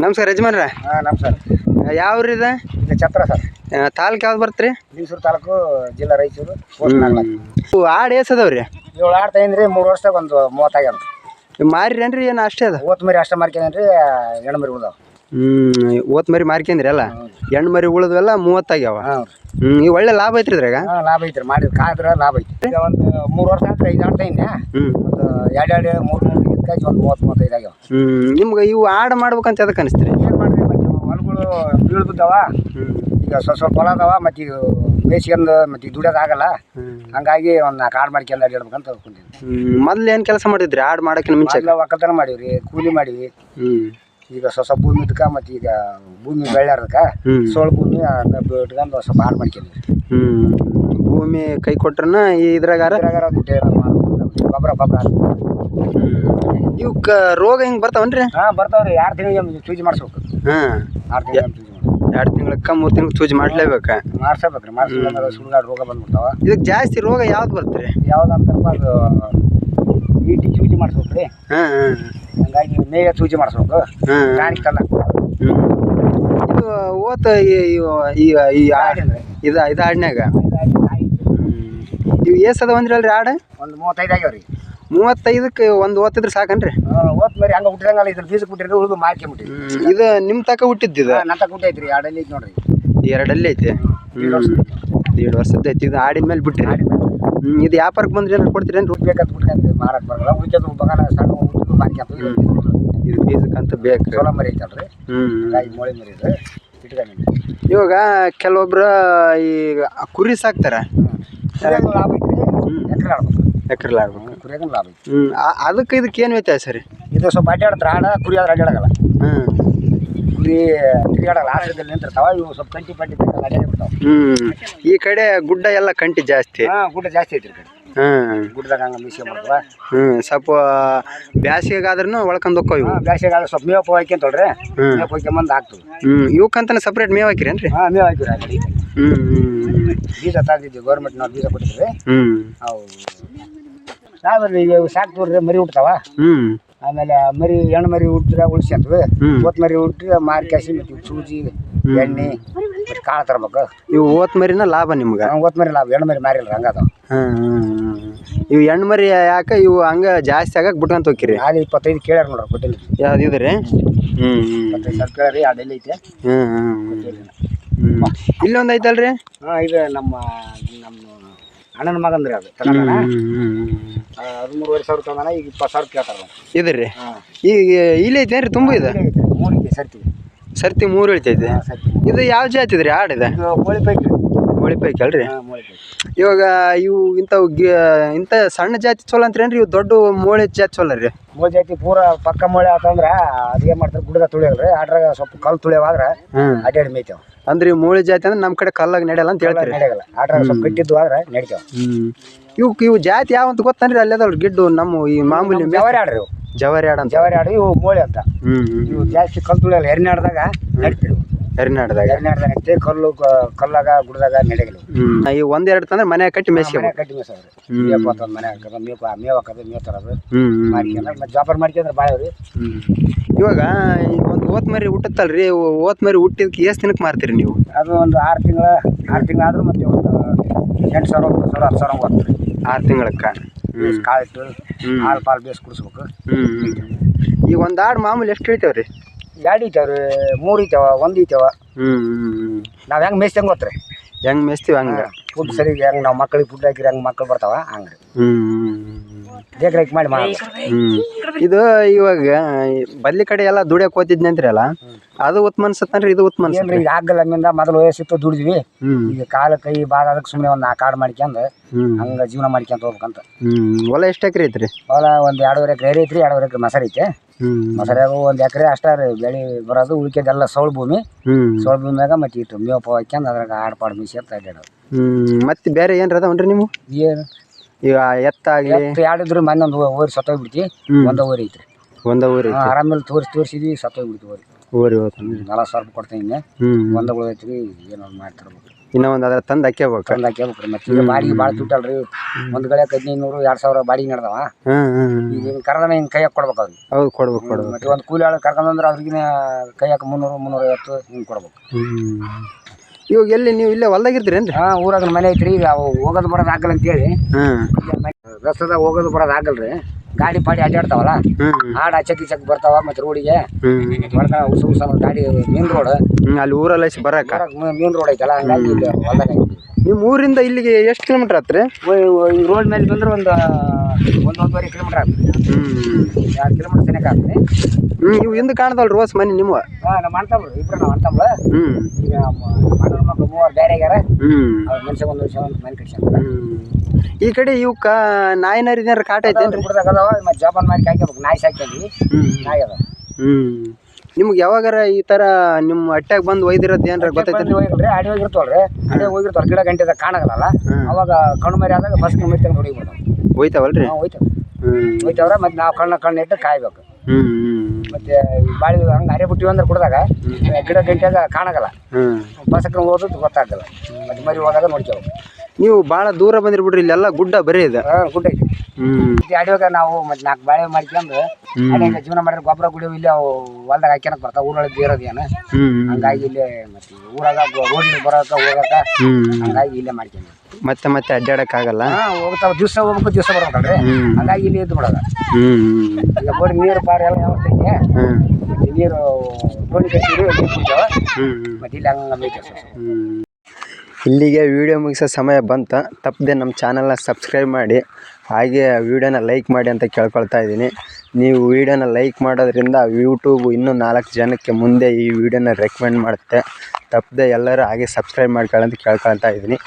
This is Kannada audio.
ನಮಸ್ಕಾರ ಯಜಮಾನ್ರ. ಹಾಂ ನಮಸ್ಕಾರ. ಯಾವ ಊರು ಇದೆ? ಛತ್ರ ಸರ್. ತಾಲೂಕು ಯಾವ್ದು ಬರ್ತ್ರಿ? ಮೈಸೂರು ತಾಲೂಕು ಜಿಲ್ಲಾ ರಾಯಚೂರು ಪೋಸ್ಟ್ ಆಡು ಎಸ್ ಅದಾವ್ರಿ? ಏಳು ಆಡ್ತಾ ಇದ್ರಿ ಮೂರು ವರ್ಷದಾಗ ಒಂದು ಮೂವತ್ತಾಗ್ಯಾವ ಮಾರಿರೇನ್ರಿ ಏನು ಅಷ್ಟೇ ಅದ? ಓತ್ ಮರಿ ಅಷ್ಟೇ ಮಾರ್ಕೊಂಡ್ರಿ ಹೆಣ್ಮರಿ ಮರಿ ಉಳ್ದಾವ. ಹ್ಞೂ ಓತ್ ಮರಿ ಮಾರ್ಕೊಂಡ್ರಿ ಅಲ್ಲ ಹೆಣ್ಣು ಮರಿ ಉಳಿದ್ವೆಲ್ಲ ಮೂವತ್ತಾಗ್ಯಾವ ಆಗ್ಯಾವ. ಹ್ಞೂ ಇವು ಒಳ್ಳೆ ಲಾಭ ಐತ್ರಿ ಇದ್ರಾಗ? ಹಾಂ ಲಾಭ ಐತ್ರಿ. ಮಾಡಿ ಕಾದ್ರ ಲಾಭ ಐತಿ ಈಗ ಒಂದು ಮೂರು ವರ್ಷ ಆದ್ರೆ ಐದು ಆಡ್ತಾ ಇನ್ನ. ಹ್ಞೂ ಒಂದು ಎರಡು ಎರಡು ಮೂರು ಮೂರು ಇದಕ್ಕಾಗಿ ಒಂದು ಮೂವತ್ತು ಮೂವತ್ತೈದು ಆಗ್ಯಾವ. ಹ್ಞೂ ನಿಮ್ಗೆ ಇವು ಆಡ್ ಮಾಡ್ಬೇಕಂತ ಅದಕ್ಕೆ ಅನಿಸ್ತೀರಿ? ಏನು ಮಾಡಿದ್ರಿ ಮತ್ತೆ ಹೊಲಗಳು ಬೀಳು ಬಿದ್ದಾವ ಈಗ ಸ್ವಲ್ಪ ಸ್ವಲ್ಪ ಹೊಲ ಅದಾವ ಮತ್ತೆ ಈಗ ಬೇಸಿಗೆಂದು ಮತ್ತೆ ಈಗ ದುಡಿಯೋದಾಗಲ್ಲ ಹಂಗಾಗಿ ಒಂದು ನಾಲ್ಕು ಆಡು ಮಾಡ್ಕೊಂಡು ಅಡ್ಡಾಡ್ಬೇಕಂತ ಅನ್ಕೊಂಡಿದ್ವಿ ಮೊದ್ಲು ಏನು ಕೆಲಸ ಮಾಡಿದ್ರಿ? ಆಡ್ ಮಾಡೋಕ್ಕಿಂತ ಮುಂಚೆ? ಮೊದ್ಲು ಒಕ್ಕಲ್ತನ ರೀ ಕೂಲಿ ಮಾಡೀವಿ ಹ್ಞೂ ಈಗ ಸ್ವಲ್ಪ ಸ್ವಲ್ಪ ಭೂಮಿ ಇದಕ್ಕೆ ಮತ್ತು ಈಗ ಭೂಮಿ ಬೆಳ್ಯಾರದಕ್ಕೆ ಹ್ಞೂ ಸೋಳು ಭೂಮಿ ಹಂಗೆ ಬಿಟ್ಕೊಂಡು ಸ್ವಲ್ಪ ಹಾಳು ಮಾಡ್ಕೊಂಡ್ವಿ ಹ್ಞೂ ಭೂಮಿ ಕೈ ಕೊಟ್ರನ ಈ ಇದ್ರಾಗಾರ? ಏನೋ ಗೊಬ್ಬರ ಗೊಬ್ಬರ ಇವಕ್ಕೆ ರೋಗ ಹಿಂಗೆ ಬರ್ತಾವನ್ರಿ? ಹಾಂ ಬರ್ತಾವ್ರಿ. ಎರಡು ತಿಂಗಳಿಗೆ ಚೂಜ್ ಮಾಡಿಸ್ಬೇಕು. ಹಾಂ. ಆರು ತಿಂಗಳಿಗೆ ಚೂಜಿ ಮಾಡಿ ಎರಡು ತಿಂಗಳಕ್ಕ ಮೂರು ತಿಂಗ್ಳು ಚೂಜ್ ಮಾಡ್ಲೇಬೇಕು? ಮಾಡ್ಸಬೇಕು ರೀ ಮಾಡಿಸಿದ್ರೆ ರೋಗ ಬಂದ್ಬಿಡ್ತಾವ. ಇದಕ್ಕೆ ಜಾಸ್ತಿ ರೋಗ ಯಾವ್ದು ಬರ್ತೀರಿ? ಯಾವ್ದಂತಪ್ಪ ಅದು ಈಟಿ ಚೂಜಿ ಮಾಡಿಸ್ಬೇಕು ರೀ ಹಾಂ ಹಾಂ. ಹಂಗಾಗಿ ಮೇಯ ಸೂಜಿ ಮಾಡಿಸ್ಬೇಕು. ಹಾಂ. ಟಾನಿಕ್ ತಂದ ಇದು ಓತ ಈ- ಇವ- ಈ ಈ ಆ- ಇದು ಇದು ಹಾಡಿನಾಗ ಇವು ಏಸ್ ಅದಾವಂದ್ರಿ ಅಲ್ರಿ ಆಡ? ಒಂದು ಮೂವತ್ತೈದು ಆಗ್ಯಾವ ರೀ ಮೂವತ್ತೈದಕ್ಕೆ ಒಂದು ಓತಿದ್ರೆ ಸಾಕನ್ರಿ? ಓದ್ ಮರಿ ಹಂಗೆ ಹುಟ್ಟಿದಂಗಲ್ಲ ಇದ್ರ ಬೀಜಕ್ಕೆ ಬಿಟ್ಟಿರೋದು ಉಳಿದು ಮಾರ್ಕೊಂಬಿಟ್ಟಿರಿ ಹ್ಮ್. ಇದು ನಿಮ್ಮ ತಕ ಹುಟ್ಟಿದ್ದು ನಂತ ಕುಟ್ಟಿ ಐತ್ರಿ ಎರಡಲ್ಲಿ ಐತಿ ನೋಡ್ರಿ. ಎರಡಲ್ಲಿ ಐತಿ? ಎರಡು ವರ್ಷ ಎರಡು ವರ್ಷದ ಐತಿ ಇದು ಆಡಿದ ಮೇಲೆ ಬಿಟ್ರಿ ಹ್ಞೂ ಇದು ವ್ಯಾಪಾರಕ್ಕೆ ಬಂದ್ರೆ ಏನಾರು ಕೊಡ್ತೀರೇನು ದುಡ್ಡು ಬೇಕಂತ ಬಿಟ್ಕೊಂಡ್ರಿ ಮಾರಕ್ಕೆ ಬರಲ್ಲ ಉಳಿಕೆದು ಬಗಲ ಸಣ್ಣ ಹುಟ್ಟಿದ್ದು ಇದು ಬೀಜಕ್ಕಂತ ಬೇಕು. ಚಲೋ ಮರಿ ಐತಲ್ರಿ. ಹ್ಞೂ ಹಂಗಾಗಿ ಮೊಳೆ ಮರಿ ಇದು ಇಟ್ಕೊಂಡಿನಿ. ಇವಾಗ ಕೆಲವೊಬ್ರು ಈ ಕುರಿ ಸಾಕ್ತಾರೆ. ಕುರಿಯಾಗ ಲಾಭ ಐತ್ರಿ. ಎಕರೆ ಆಡ್ಬೇಕು. ಎಕರೆ ಆಡ್ಬೇಕು. ಕುರಿಯಾಗ ಲಾಭ ಐತಿ ಹ್ಞೂ ಅದಕ್ಕೆ ಇದಕ್ಕೆ ಏನು ವ್ಯತ್ಯಾಸ ಸರಿ ಇದು ಸ್ವಲ್ಪ ಅಡ್ಡಾಡ್ತಾರೆ ಆಡ ಕುರಿ ಆದ್ರೆ ಅಡ್ಡಾಡಲ್ಲ ಹ್ಞೂ ಕುರಿ ತಿರುಗಾಡಲ್ಲ ಆಶ್ರಯದಲ್ಲಿ ನಿಂತಿರ್ತಾವ ಇವು ಸ್ವಲ್ಪ ಕಂಟಿ ಪಂಟಿ ತಗೊಂಡು ಅಡ್ಡಾಡ್ಬಿಡ್ತಾವ ಹ್ಞೂ ಈ ಕಡೆ ಗುಡ್ಡ ಎಲ್ಲ ಕಂಟಿ ಜಾಸ್ತಿ. ಹಾ ಗುಡ್ಡ ಜಾಸ್ತಿ ಐತ್ರಿ ಈ ಕಡೆ. ಹ್ಮ್ ಗುಡ್ಡದಾಗ ಹಂಗೆ ಮಿಸ್ಕೆ ಮಾಡ್ತಾವ. ಹ್ಮ್ ಸ್ವಲ್ಪ ಬ್ಯಾಸಿಗೆಗಾದ್ರೂ ಒಳ್ಕೊಂಡ್ ಹೋಕ್ಕೋ ಇವು. ಹಾಂ ಬ್ಯಾಸಿಗೆ ಸ್ವಲ್ಪ ಮೇವು ಹಾಕ್ಯಂತಳ್ರಿ ಹ್ಮ್. ಮೇವು ಹಾಕ್ಯಂಬಂದು ಹಾಕ್ತಿವಿ ಹ್ಞೂ ಇವಕ್ಕಂತಾನೆ ಸಪ್ರೇಟ್ ಮೇವು ಹಾಕಿರೇನ್ರಿ? ಹಾಂ ಮೇವು ಹಾಕಿರಿ ಆ ಕಡೆ. ಹ್ಞೂ ಹ್ಞೂ ಬೀಜ ತಂದಿದ್ವಿ ಗೌರ್ಮೆಂಟ್ನವ್ರು ಬೀಜ ಕೊಟ್ಟಿದ್ರಿ ಹ್ಮ್. ಅವು ನಾವ್ರಿ ಈಗ ಸಾಕ್ತವ್ರಿ ಮರಿ ಹುಟ್ಟತಾವ ಹ್ಞೂ ಆಮೇಲೆ ಮರಿ ಹೆಣ್ಣು ಮರಿ ಹುಟ್ಟಿದ್ರೆ ಉಳಿಸ್ಕೊಂತೀವಿ ಹ್ಮ್. ಓತ್ ಮರಿ ಹುಟ್ಟಿದ್ರೆ ಮಾರಿ ಕ್ಯಾಸಿ ಮತ್ತು ಸೂಜಿ ಎಣ್ಣೆ ಮತ್ತು ಕಾಳು ತರ್ಬೇಕು ಇವು ಓತ್ ಮರಿನ ಲಾಭ ನಿಮ್ಗೆ? ಹಂಗೆ ಓತ್ ಮರಿ ಲಾಭ ಹೆಣ್ಣು ಮರಿ ಮಾರಿಲ್ಲ ಹಂಗದಾವ ಹ್ಮ್ ಇವು ಹೆಣ್ಣು ಮರಿ ಯಾಕೆ ಇವು ಹಂಗೆ ಜಾಸ್ತಿ ಆಗಕ್ಕೆ ಬಿಟ್ಕೊಂತ ಹೋಗಿರಿ ಹಾಲು ಇಪ್ಪತ್ತೈದು ಕೇಳ್ಯಾರ ನೋಡ್ರಿ ಕೊಟ್ಟಿಲ್ಲ. ಯಾವ್ದು ಇದು ರೀ ಹ್ಞೂ ಇಪ್ಪತ್ತೈದು ಸಾವಿರ ಕೇಳ್ಯಾರಿ ಅದೆಲ್ಲ ಐತೆ. ಹ್ಞೂ ಹ್ಞೂ ಹ್ಞೂ ಇಲ್ಲೊಂದು ಐತಲ್ರಿ? ಹಾಂ ಇದು ನಮ್ಮ ಅಣ್ಣನ ಮಗಂದ್ರಿ ಅದು ತಗೊಂಡಾನ ಹದಿಮೂರುವರೆ ಸಾವಿರ ತಗೊಂಡಾನ ಈಗ ಇಪ್ಪತ್ತು ಸಾವಿರ ಕೇಳ್ತಾರ ಇದ್ರಿ ಈಗ ಇಲ್ಲಿ ಐತೇನ್ರಿ ತುಂಬ ಇದೆ? ಸರ್ತಿ. ಸರ್ತಿ ಮೂರು ಇಳಿತೈತೆ. ಇದು ಯಾವ ಜಾತಿ ಇದ್ರಿ ಆಡಿದೆ ಕೋಳಿ ಪೈಕಿ ಪೈಕಿ ಅಲ್ರಿ? ಇವಾಗ ಇವು ಇಂಥವು ಇಂಥ ಸಣ್ಣ ಜಾತಿ ಚಲೋ ಏನ್ರಿ? ಇವು ದೊಡ್ಡ ಮೋಳೆ ಜಾತಿ ಚಲೋ ರೀ. ಮೂಳೆ ಜಾತಿ ಪೂರ ಪಕ್ಕ ಮೊಳೆ ಆತಂದ್ರೆ ಅದೇನ್ ಮಾಡ್ತಾರೆ ಗುಡ್ಡದ ತುಳಿಯಲ್ರಿ ಅದ್ರಾಗ ಸ್ವಲ್ಪ ಕಲ್ಲು ತುಳಿಯವಾದ್ರೆ ಅಡ್ಡಾಡಿ ಮೇಯ್ತಾವ. ಅಂದ್ರೆ ಇವು ಮೂಳೆ ಜಾತಿ ಅಂದ್ರೆ ನಮ್ಮ ಕಡೆ ಕಲ್ಲಾಗ ನಡೆಯಲ್ಲ ಅಂತ ಹೇಳ್ತಾರೆ. ನಡೆಯಲ್ಲ. ಅದ್ರಾಗ ಸ್ವಲ್ಪ ಕಟ್ಟಿದ್ದು ಆದ್ರೆ ನಡಿತಾವ. ಇವು ಇವು ಜಾತಿ ಯಾವ ಅಂತ ಗೊತ್ತನ್ರಿ? ಅಲ್ಲಿ ಅದಾವ್ರಿ ಗಿಡ್ಡು ನಮ್ಮ ಈ ಮಾಮೂಲಿ ಜವಾರಿ ಆಡ್ರಿ ಇವು. ಜವಾರಿ ಆಡ ಜವಾರಿ ಆಡು ಇವು ಮೋಳೆ ಅಂತ. ಇವು ಜಾಸ್ತಿ ಕಲ್ಲು ತುಳಿಯಲ್ಲ ಎರ್ನಾಡ್ದಾಗ ನಡಿತೀವಿ. ಎರಿನಾಡ್ದಾಗ ಎರ್ನಾಡ್ದಾಗ ನಡಿತೀವಿ ಕಲ್ಲು ಕ- ಕಲ್ಲಾಗ ಗುಡ್ಡದಾಗ ನಡೆಗಲು ಈ ಒಂದೆರಡು ತಂದ್ರೆ ಮನೆ ಕಟ್ಟಿ ಮನೆ ಕಟ್ಟಿ ಮೇಸವ್ರಿ ಮೇವು ಅಂತ ಮನೆ ಹಾಕೋದು ಮೇವು ಮೇವು ಹಾಕೋದು ಮೇವು ತರೋದು. ಹ್ಞೂ ಹ್ಞೂ ಮಾಡ್ಕೊಂಡ್ರೆ ಮತ್ತೆ ಜಾಪರ್ ಮಾಡ್ಕೊಂಡ್ರೆ ಭಾಳ ರೀ ಹ್ಞೂ ಇವಾಗ ಈ ಒಂದು ಓತ್ ಮರಿ ಹುಟ್ಟುತ್ತಲ್ರಿ ಓತ್ ಮರಿ ಹುಟ್ಟಿದಕ್ಕೆ ಎಷ್ಟು ದಿನಕ್ಕೆ ಮಾರ್ತೀರಿ ನೀವು? ಅದು ಒಂದು ಆರು ತಿಂಗಳ ಆರು ತಿಂಗಳು ಆದ್ರೂ ಮತ್ತೆ ಒಂದು ಎಂಟು ಸಾವಿರ ಒಂಬತ್ತು ಸಾವಿರ ಹತ್ತು ಸಾವಿರ ಹೋಗ್ತದೆ. ಆರು ತಿಂಗಳಕ್ಕೆ? ಬೇಸ್ ಕಾಳಿಟ್ಟು ಹ್ಮ್. ಹಾಲು ಪಾಲು ಬೇಸ್ ಕುಡಿಸ್ಬೇಕು. ಈಗ ಒಂದು ಆಡು ಮಾಮೂಲಿ ಎಷ್ಟು ಹೇಳ್ತೇವೆ ರೀ ಎರಡು ರೀ ಮೂರು ಐತವ ಒಂದು ಐತವ. ಹ್ಞೂ ನಾವು ಹೆಂಗೆ ಮೇಯ್ಸ್ತಂಗೆ ಗೊತ್ತ್ರಿ? ಹೆಂಗೆ ಮೇಯ್ಸ್ತೀವಿ ಹಂಗೆ? ಫುಡ್ ಸರಿ ಹೆಂಗೆ ನಾವು ಮಕ್ಳಿಗೆ ಫುಡ್ ಹಾಕಿರಿ ಹಂಗೆ ಮಕ್ಳು ಬರ್ತಾವ ಹಂಗೆ. ಹ್ಞೂ ಮಾಡಿ ಮಾಡಿ ಹ್ಞೂ ಇದು ಇವಾಗ ಬದ್ಲಿ ಕಡೆ ಎಲ್ಲ ದುಡಿಯಕ್ಕೆ ಹೋತಿದ್ನಂತ್ರಿ ಅಂತೀರಲ್ಲ? ಅದು ಅನ್ಸತ್ತನ್ರಿ ಇದು ಉತ್ತಮ ಏನ್ರಿ ಅನ್ಸತ್ರಿ ಈಗ ಆಗಲ್ಲ ನಮ್ಮಿಂದ ಮೊದಲು ವಯಸ್ಸಿತ್ತು ದುಡಿದ್ವಿ. ಈಗ ಕಾಲ ಕೈ ಬಾದ ಅದಕ್ಕೆ ಸುಮ್ಮನೆ ಒಂದು ನಾಲ್ಕು ಆಡು ಮಾಡ್ಕೊಂಡು ಹಂಗ ಜೀವನ ಮಾಡ್ಕೊಂತ ಹೋಗ್ಬೇಕಂತ. ಹ್ಮ್. ಹೊಲ ಎಷ್ಟು ಎಕರೆ ಐತ್ರಿ? ಹೊಲ ಒಂದು ಎರಡೂವರೆ ಎಕರೆ ಐತ್ರಿ ಎರಡೂವರೆ ಎಕರೆ ಮೊಸರು ಐತೆ. ಹ್ಞೂ ಮಸಾರಿಯಾಗ ಒಂದು ಎಕರೆ ಅಷ್ಟೇ ರೀ ಬೆಳೆ ಬರೋದು ಉಳಿಕೆದೆಲ್ಲ ಸೌಳ ಭೂಮಿ. ಹ್ಞೂ ಸೌಳ ಭೂಮಿಯಾಗ ಮತ್ತೆ ಇಟ್ಟು ಮೇವು ಪಾವು ಹಾಕ್ಯಂದು ಅದ್ರಾಗ ಆಡು ಪಾಡು ಮೀಸಿ ಅಂತ ಅಡ್ಡಾಡೋದು ಮತ್ತೆ ಬೇರೆ ಏನ್ರ ಅದಾವನ್ರಿ ನೀವು? ಏನು? ಈಗ ಎತ್ತ ಎತ್ತು ಎರಡಿದ್ರು ಮೊನ್ನೆ ಒಂದು ಓರಿ ಸತ್ತೋಗ್ಬಿಡ್ತಿ. ಹ್ಮ್. ಒಂದ ಓರಿ ಐತ್ರಿ. ಒಂದ ಊರಿ ಹಾ, ಆರಾಮೇಲೆ ತೋರಿಸಿ ತೋರಿಸಿದ್ವಿ ಸತ್ತೋಗ್ಬಿಡ್ತಿ ಓರಿ ಊರಿ ಹೋಗ್ತಾನೆ. ಸಾವಿರ ರೂಪಾಯಿ ಕೊಡ್ತೀನಿ ಹ್ಞೂ ಒಂದು ಉಳಿದೈತ್ರಿ ಏನೋ ಒಂದು ಮಾಡ್ತಿರ್ಬೇಕು. ಇನ್ನೂ ಒಂದು ಅದ್ರ ತಂದು ಹಾಕ್ಯಬೇಕು. ತಂದು ಹಾಕ್ಯಬೇಕ್ರಿ ಮತ್ತೆ ಈಗ ಬಾಡಿಗೆ ಭಾಳ ತುಟ್ಟಲ್ರಿ ಒಂದು ಗಳಕ್ಕೆ ಹದಿನೈದು ನೂರು ಎರಡು ಸಾವಿರ ಬಾಡಿಗೆ ನಡೆದವ. ಈಗ ಹಿಂಗೆ ಕರೆದನ ಹಿಂಗೆ ಕೈಯಾಗ ಕೊಡ್ಬೇಕು ಅವ್ರಿಗೆ. ಹೌದು ಕೊಡ್ಬೇಕು ಕೊಡ್ಬೇಕು. ಮತ್ತೆ ಒಂದು ಕೂಲಿ ಆಳು ಕರ್ಕೊಂಡ್ಬಂದ್ರೆ ಅವ್ರಿಗಿನ ಕೈಯಕ್ಕೆ ಮುನ್ನೂರು ಮುನ್ನೂರೈವತ್ತು ಹಿಂಗೆ ಕೊಡ್ಬೇಕು. ಇವಾಗ ಎಲ್ಲಿ ನೀವು ಇಲ್ಲೇ ಹೊಲ್ದಾಗಿರ್ತೀರೇನ್ರಿ ಹಾಂ ಊರಾಗ ಮನೆ ಐತ್ರಿ ಈಗ ಅವು ಹೋಗೋದು ಬರೋದು ಆಗಲ್ಲ ಅಂತೇಳಿ ಹ್ಮ್ ರಸ್ತೆದಾಗ ಹೋಗೋದು ಬರೋದು ಆಗಲ್ರಿ. ಗಾಡಿ ಪಾಡಿ ಅಡ್ಡಾಡ್ತಾವಲ್ಲ ಹ್ಮ್. ಹಾಡು ಅಚ್ಚಕ್ ಇಚ್ಚಕ್ ಬರ್ತಾವ ಮತ್ತೆ ರೋಡಿಗೆ ಹ್ಮ್. ಹೊಡ್ಕ ಉಸು ಉಸ ಗಾಡಿ ಮೇನ್ ರೋಡ್ ಹ್ಮ್ ಅಲ್ಲಿ ಊರಲ್ಲಿ ಹಚ್ಚಿ ಬರಕ ಮೇನ್ ರೋಡ್ ಐತಲ್ಲ ಹಂಗಾಗಿ ಇಲ್ಲಿ ಹೊಲ್ದಾಗ ನಿಮ್ಮ ಊರಿಂದ ಇಲ್ಲಿಗೆ ಎಷ್ಟು ಕಿಲೋಮೀಟರ್ ಆತ್ರಿ? ರೋಡ್ ಮೇಲೆ ಬಂದ್ರೆ ಒಂದು ಒಂದು ಒಂದೂವರೆ ಕಿಲೋಮೀಟರ್ ಆಗ್ತದೆ ಹ್ಮ್. ಎರಡು ಕಿಲೋಮೀಟರ್ ತನಕ ಆಗ್ತದೆ ಹ್ಞೂ ಇವು ಹಿಂದೆ ಕಾಣ್ದಲ್ರಿ ರೋಸ್ ಮನೆ ನಿಮ್ಮ. ಹಾಂ ನಮ್ಮ ಅಣ್ತಂಬ್ರು ಇಬ್ರು ನಮ್ಮ ಅಣ್ತಂಬ್ರು ಹ್ಮ್. ಈಗ ಮಣ್ಣು ಮಕ್ಕಳು ಮೂವರು ಬೇರೆ ಆಗ್ಯಾರ. ಅವ್ರ ಮನುಷ್ಯ ಒಂದು ವರ್ಷ ಒಂದು ಮನೆ ಕಟ್ಸ ಈ ಕಡೆ ಇವಕ್ಕ ನಾಯಿನಾರ ಏನಾರ ಕಾಟ ಐತೆ ಬಿಡ್ದಾಗ ಅದಾವ ಮತ್ತು ಜೋಪಾನ ಮಾಡಿ ಕಾಯ್ಕೋಬೇಕು. ನಾಯಿ ಹ್ಮ್. ನಾಯಿ ಅದಾವ. ಹ್ಮ್. ನಿಮ್ಗೆ ಯಾವಾಗಾರ ಈ ತರ ನಿಮ್ಮ ಹೊಟ್ಯಾಗ ಬಂದು ಒಯ್ದಿರೋದು ಏನಾರ ಗೊತ್ತೈತೆ ಹೋಗಿಲ್ರಿ ಅಡಿ ಹೋಗಿರ್ತಾವಲ್ರಿ ಅಡಿ ಹೋಗಿರ್ತಾವ ಗಿಡ ಗಂಟೆದಾಗ ಕಾಣಗಲ್ಲ. ಅವಾಗ ಕಣ್ಣು ಮರಿ ಆದಾಗ ಬಸ್ ಮರಿ ತಂದು ಹೊಡಿಬೋದು ಒಯ್ತಾವಲ್ರಿ? ನಾವು ಹೋಯ್ತೇವೆ ಹೋಯ್ತವ್ರ ಮತ್ತೆ ನಾವು ಕಣ್ಣ ಕಣ್ಣು ಇಟ್ಟು ಕಾಯ್ಬೇಕು. ಮತ್ತೆ ಬಾಳಿ ಹಂಗೆ ಅರೆ ಬಿಟ್ಟಿವಿ ಅಂದ್ರೆ ಕುಡ್ದಾಗ ಗಿಡ ಗಂಟೆಯಾಗ ಕಾಣಗಲ್ಲ. ಬಸಕ್ಕೆ ಓದೋದು ಗೊತ್ತಾಗಲ್ಲ ಮತ್ತೆ ಮರಿ ಹೋದಾಗ ನೋಡ್ಕೋಬೇಕು ನೀವು ಭಾಳ ದೂರ ಬಂದಿರಿ ಬಿಡ್ರಿ ಇಲ್ಲೆಲ್ಲ ಗುಡ್ಡ ಬರೀ ಇದೆ. ಹಾ, ಗುಡ್ಡ ಐತಿ. ಹ್ಮ್. ಅಡಿವಾಗ ನಾವು ಮತ್ತೆ ನಾಲ್ಕು ಬಾಳೆ ಮಾಡ್ಕೊಂಡು. ಅಡಿಯಾಗ ಜೀವನ ಮಾಡಿದ್ರೆ ಗೊಬ್ಬರ ಗುಡಿ ಇಲ್ಲಿ ಅವು ಹೊಲ್ದಾಗ ಹಾಕ್ಯನಕ್ ಬರ್ತಾವ ಊರೊಳಗೆ ಬೇರೋದು ಏನು. ಹ್ಮ್ ಹಂಗಾಗಿ ಇಲ್ಲಿ ಮತ್ತೆ ಊರಾಗ ರೋಡ್ ಬರೋಕ ಹೋಗಕ ಹ್ಮ್ ಹಂಗಾಗಿ ಇಲ್ಲೇ ಮಾಡ್ಕೊಂಡು ಮತ್ತೆ ಮತ್ತೆ ಅಡ್ಡಾಡಕ್ ಆಗಲ್ಲ? ಹಾ ಹೋಗ್ತಾವ ದಿವಸ ಹೋಗ್ಬೇಕು ದಿವಸ ಬರ್ಬೇಕಲ್ರಿ. ಹ್ಮ್. ಹಂಗಾಗಿ ಇಲ್ಲಿ ಇದ್ದು ಬಿಡೋದ. ಹ್ಮ್ ಈಗ ಬೋಡಿ ನೀರು ಪಾರು ಎಲ್ಲ ಐತೆ. ಹ್ಮ್. ನೀರು ಬೋಡಿ ಕಟ್ಟಿರಿ ನೀರು ಕುಡಿತಾವ. ಹ್ಮ್ ಮತ್ತೆ ಇಲ್ಲಿ ಹಂಗೆ ಸರ್ ಹ್ಮ್. ಇಲ್ಲಿಗೆ ವಿಡಿಯೋ ಮುಗಿಸೋ ಸಮಯ ಬಂತು. ತಪ್ಪದೆ ನಮ್ಮ ಚಾನಲ್ನ ಸಬ್ಸ್ಕ್ರೈಬ್ ಮಾಡಿ. ಹಾಗೆ ವಿಡಿಯೋನ ಲೈಕ್ ಮಾಡಿ ಅಂತ ಕೇಳ್ಕೊಳ್ತಾ ಇದ್ದೀನಿ. ನೀವು ವಿಡಿಯೋನ ಲೈಕ್ ಮಾಡೋದ್ರಿಂದ ಯೂಟ್ಯೂಬ್ ಇನ್ನೂ ನಾಲ್ಕು ಜನಕ್ಕೆ ಮುಂದೆ ಈ ವಿಡಿಯೋನ ರೆಕಮೆಂಡ್ ಮಾಡುತ್ತೆ. ತಪ್ಪದೆ ಎಲ್ಲರೂ ಹಾಗೆ ಸಬ್ಸ್ಕ್ರೈಬ್ ಮಾಡ್ಕೊಳ್ಳಿ ಅಂತ ಕೇಳ್ಕೊಳ್ತಾ ಇದ್ದೀನಿ.